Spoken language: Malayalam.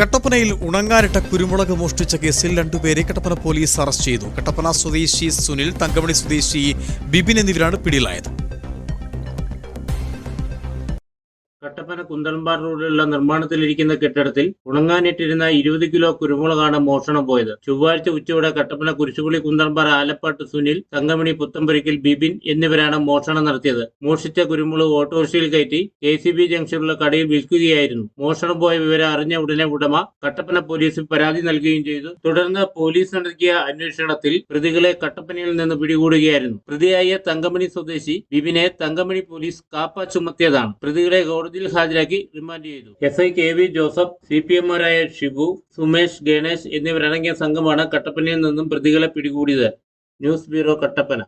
കട്ടപ്പനയിൽ ഉണങ്ങാനിട്ട കുരുമുളക് മോഷ്ടിച്ച കേസിൽ രണ്ടുപേരെ കട്ടപ്പന പോലീസ് അറസ്റ്റ് ചെയ്തു. കട്ടപ്പന സ്വദേശി സുനിൽ തങ്കമണി സ്വദേശി ബിബിൻ എന്നിവരാണ് പിടിയിലായത്. കട്ടപ്പന കുന്തളമ്പാർ റോഡിലുള്ള നിർമ്മാണത്തിലിരിക്കുന്ന കെട്ടിടത്തിൽ ഉണങ്ങാനിട്ടിരുന്ന ഇരുപത് കിലോ കുരുമുളകാണ് മോഷണം പോയത്. ചൊവ്വാഴ്ച ഉച്ചയോടെ കട്ടപ്പന കുരിശുപുളി കുന്തളമ്പാറ ആലപ്പാട്ട് സുനിൽ തങ്കമണി പുത്തമ്പരിക്കൽ ബിബിൻ എന്നിവരാണ് മോഷണം നടത്തിയത്. മോഷിച്ച കുരുമുളക് ഓട്ടോറിക്ഷയിൽ കയറ്റി കെ സി ബി ജംഗ്ഷനിലുള്ള കടയിൽ വിൽക്കുകയായിരുന്നു. മോഷണം പോയ വിവരം അറിഞ്ഞ ഉടനെ ഉടമ കട്ടപ്പന പോലീസിൽ പരാതി നൽകുകയും ചെയ്തു. തുടർന്ന് പോലീസ് നടത്തിയ അന്വേഷണത്തിൽ പ്രതികളെ കട്ടപ്പനയിൽ നിന്ന് പിടികൂടുകയായിരുന്നു. പ്രതിയായ തങ്കമണി സ്വദേശി ബിബിനെ തങ്കമണി പോലീസ് കാപ്പ ചുമത്തിയതാണ്. പ്രതികളെ കോടതിയിൽ ഹാജരാക്കി റിമാൻഡ് ചെയ്തു. S I K V Joseph C P എമ്മാരായ Shibu Sumesh Ganesh എന്നിവരടങ്ങിയ സംഘമാണ് കട്ടപ്പനയിൽ നിന്നും പ്രതികളെ പിടികൂടിയത്. News bureau Kattappana.